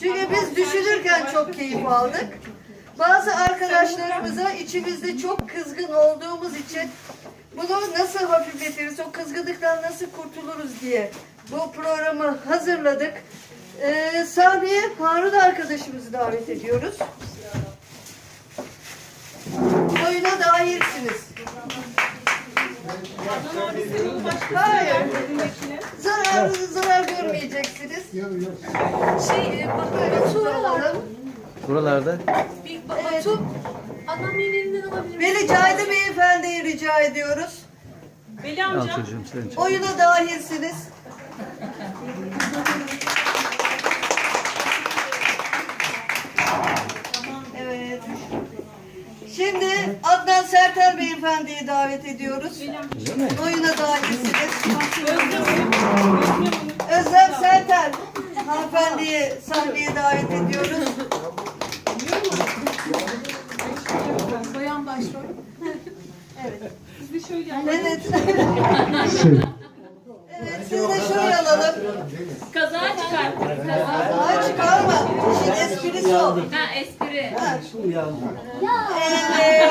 Çünkü biz düşünürken çok keyif aldık. Bazı arkadaşlarımıza içimizde çok kızgın olduğumuz için bunu nasıl hafifletiriz, o kızgınlıktan nasıl kurtuluruz diye bu programı hazırladık. Ee, sahneye Harun arkadaşımızı davet ediyoruz. Oyuna dahilsiniz. Hayır. Zarar, zarar görmeyeceksiniz. Şey, e, bak Böyle. Buralarda. bir ba- Batu, adam elinden alabilir? Veli Cahide Beyefendi'yi rica ediyoruz. Veli Al amca. çocuğum sen. Oyuna dahilsiniz. Evet. Şimdi Adnan Sertel Beyefendi'yi davet ediyoruz. Oyuna dahilsiniz. Özlem Sertel hanımefendiyi sahneye davet ediyoruz. Bayan başrol. Evet. Biz de şöyle evet, sizi de şöyle alalım. Kaza çıkarttık. Kaza. Ay çıkarma. İşin o. Ha espri. Ha. Evet.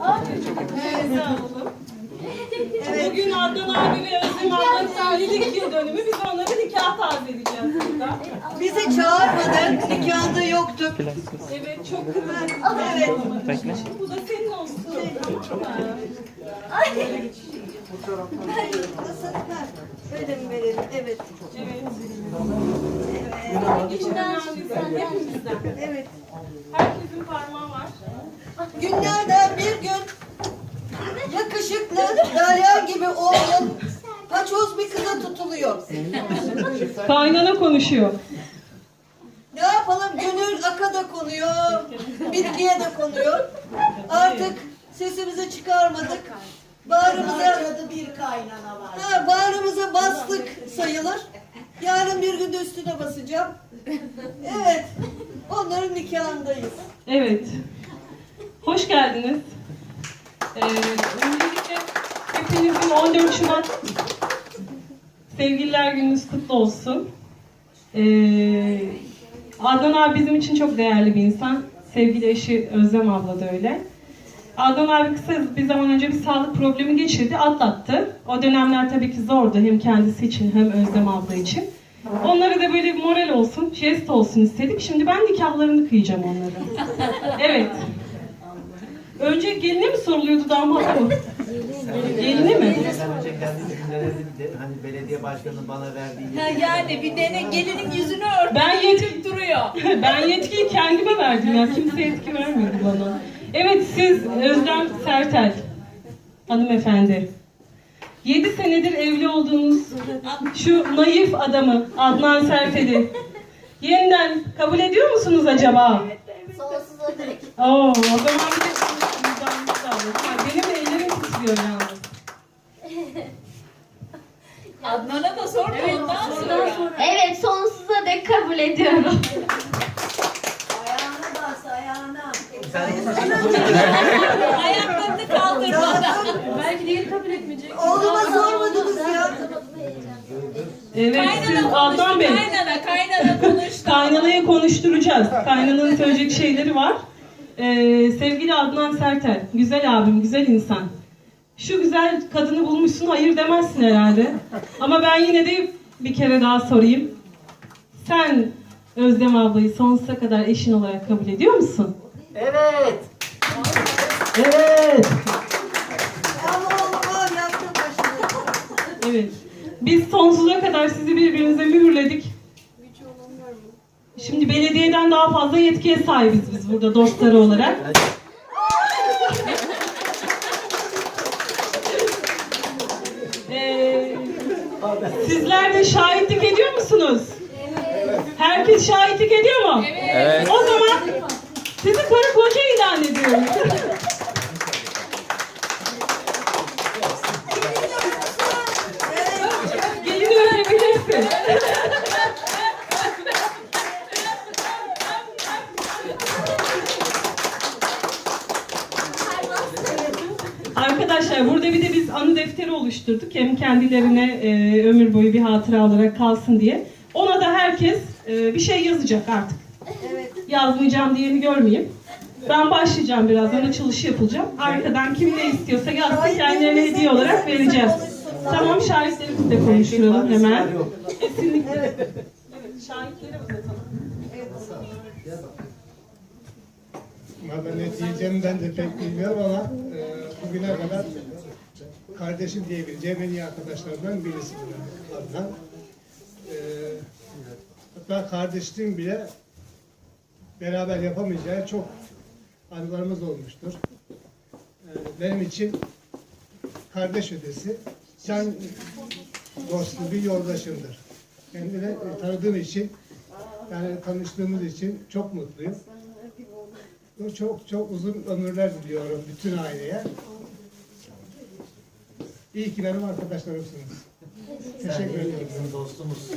Ah. Evet. Bugün Adnan abi ve Özlem ablanın evlilik yıl dönümü. Biz onları nikah tazeleyeceğiz burada. Bizi çağırmadı. Nikahında yoktuk. Evet çok kırmızı. Evet. Bu da senin olsun. Tamam mı? Nasıl? Öyle mi verelim? Evet. Evet. Evet. İçinden. Evet. Herkesin parmağı var. Günlerden bir gün yakışıklı Derya gibi oğlum paçoz bir kıza tutuluyor. Kaynana konuşuyor. Ne yapalım? Gönül aka da konuyor, bitkiye de konuyor. Artık sesimizi çıkarmadık. Bağrımıza bir kaynana var. Ha, bağrımıza bastık sayılır. Yarın bir gün de üstüne basacağım. Evet. Onların nikahındayız. Evet. Hoş geldiniz. Ee, öncelikle hepinizin 14 Şubat Sevgililer Gününüz kutlu olsun. Ee, Adnan abi bizim için çok değerli bir insan. Sevgili eşi Özlem abla da öyle. Adnan abi kısa bir zaman önce bir sağlık problemi geçirdi, atlattı. O dönemler tabii ki zordu hem kendisi için hem Özlem abla için. Onlara da böyle bir moral olsun, jest olsun istedik. Şimdi ben nikahlarını kıyacağım onlara. Evet. Önce geline mi soruluyordu damada mı? Geline mi? Önce kendi cümlelerimi de hani belediye başkanının bana verdiği Ha, yani bir dene gelinin yüzünü ört. Ben yetki, duruyor. ben yetkiyi kendime verdim ya. Kimse yetki vermedi bana. Evet siz Özlem Sertel hanımefendi. 7 senedir evli olduğunuz şu naif adamı Adnan Sertel'i yeniden kabul ediyor musunuz acaba? Sonsuza dek. Oo, o zaman bir de Benim ellerim titriyor yalnız. Adnan'a da sor da ondan sonra. Evet, sonsuza dek kabul ediyorum. Ayaklarını kaldırma. Belki diğeri kabul etmeyecek. Oğluma sormadınız ya. Evet siz konuştu, Bey. kaynana, kaynana konuştu. Kaynanayı konuşturacağız. Kaynananın söyleyecek şeyleri var. Ee, sevgili Adnan Sertel, güzel abim, güzel insan. Şu güzel kadını bulmuşsun, hayır demezsin herhalde. Ama ben yine de bir kere daha sorayım. Sen Özlem ablayı sonsuza kadar eşin olarak kabul ediyor musun? Evet. Evet. Evet. Biz sonsuza kadar sizi birbirinize mühürledik. Şimdi belediyeden daha fazla yetkiye sahibiz biz burada dostları olarak. Ee, sizler de şahitlik ediyor musunuz? Herkes şahitlik ediyor mu? Evet. O zaman sizi karı koca ilan ediyorum. Gelini öpebilirsin. Arkadaşlar burada bir de biz anı defteri oluşturduk. Hem kendilerine e, ömür boyu bir hatıra olarak kalsın diye. Ona da herkes e, bir şey yazacak artık. Yazmayacağım diyeni görmeyeyim. Ben başlayacağım birazdan açılışı yapılacağım. Arkadan kim ne istiyorsa yazsın kendilerine hediye olarak vereceğiz. Tamam şahitlerimizi de konuşturalım hemen. Kesinlikle. Evet, şahitleri uzatalım. Valla ne diyeceğimi ben de pek bilmiyorum ama e, bugüne kadar kardeşim diyebileceğim en iyi arkadaşlarımdan birisi Adnan. E, hatta kardeşliğim bile beraber yapamayacağı çok anılarımız olmuştur. E, benim için kardeş ötesi, can dostu bir yoldaşımdır. Kendini e, tanıdığım için, yani tanıştığımız için çok mutluyum. Çok çok uzun ömürler diliyorum bütün aileye. İyi ki benim arkadaşlarımsınız. Teşekkür ederim. Bizim dostumuz.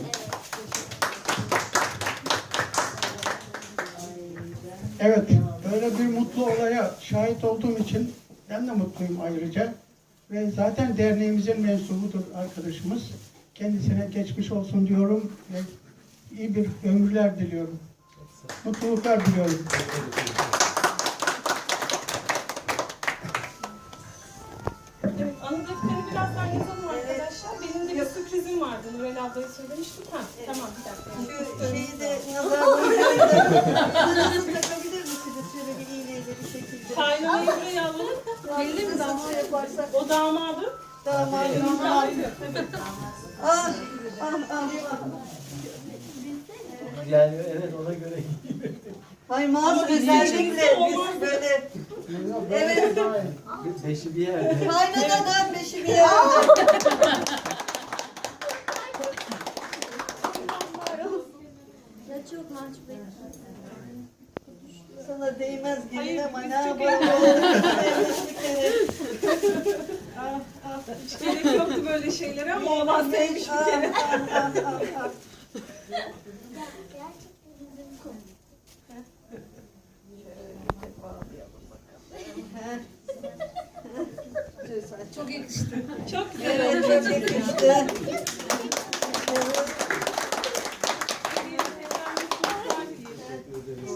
Evet, böyle bir mutlu olaya şahit olduğum için ben de mutluyum ayrıca. Ve zaten derneğimizin mensubudur arkadaşımız. Kendisine geçmiş olsun diyorum ve iyi bir ömürler diliyorum. Mutluluklar diliyorum. Evet, anı defterini birazdan yazalım arkadaşlar. Benim de bir sürprizim vardı. Nurel ablaya söylemiştim. Ha, tamam bir dakika. Şu şeyi de nazar yaparsak? O damadı. Damadım var. Ah, ah, ah. Yani evet ona göre. Ay Maz özellikle biz böyle Evet. Beşi bir yerde. kaynanadan beşi bir yerde. Ya çok mahcup ettim. Sana değmez Hayır, gelin ama biz ne çok yapalım. Ah, ah, hiç gerek yoktu şeylere ama olan sevmiş bir kere. Çok yakıştı. Çok güzel oldu. çok yakıştı.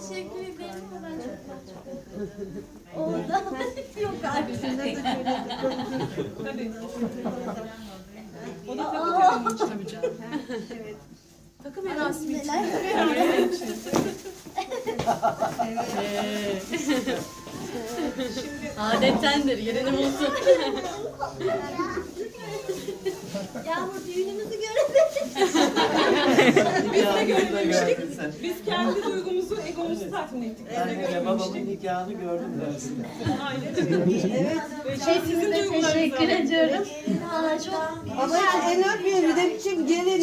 Teşekkür ederim ama ben çok mahcup ettim. Orada yok artık. Tabii. O da takı töreni için. Takım merasimi için. Adettendir yerini bulsun. Yağmur düğünümüzü göremedik. Biz de görmemiştik. Biz kendi duygumuzu, egomuzu tatmin ettik. Biz de Ben babamın görmemiştik. nikahını gördüm dersin. Aynen. Şey, Sizin size duygularınızı teşekkür ediyorum. Ama el öpmüyor bir de biçim gelin.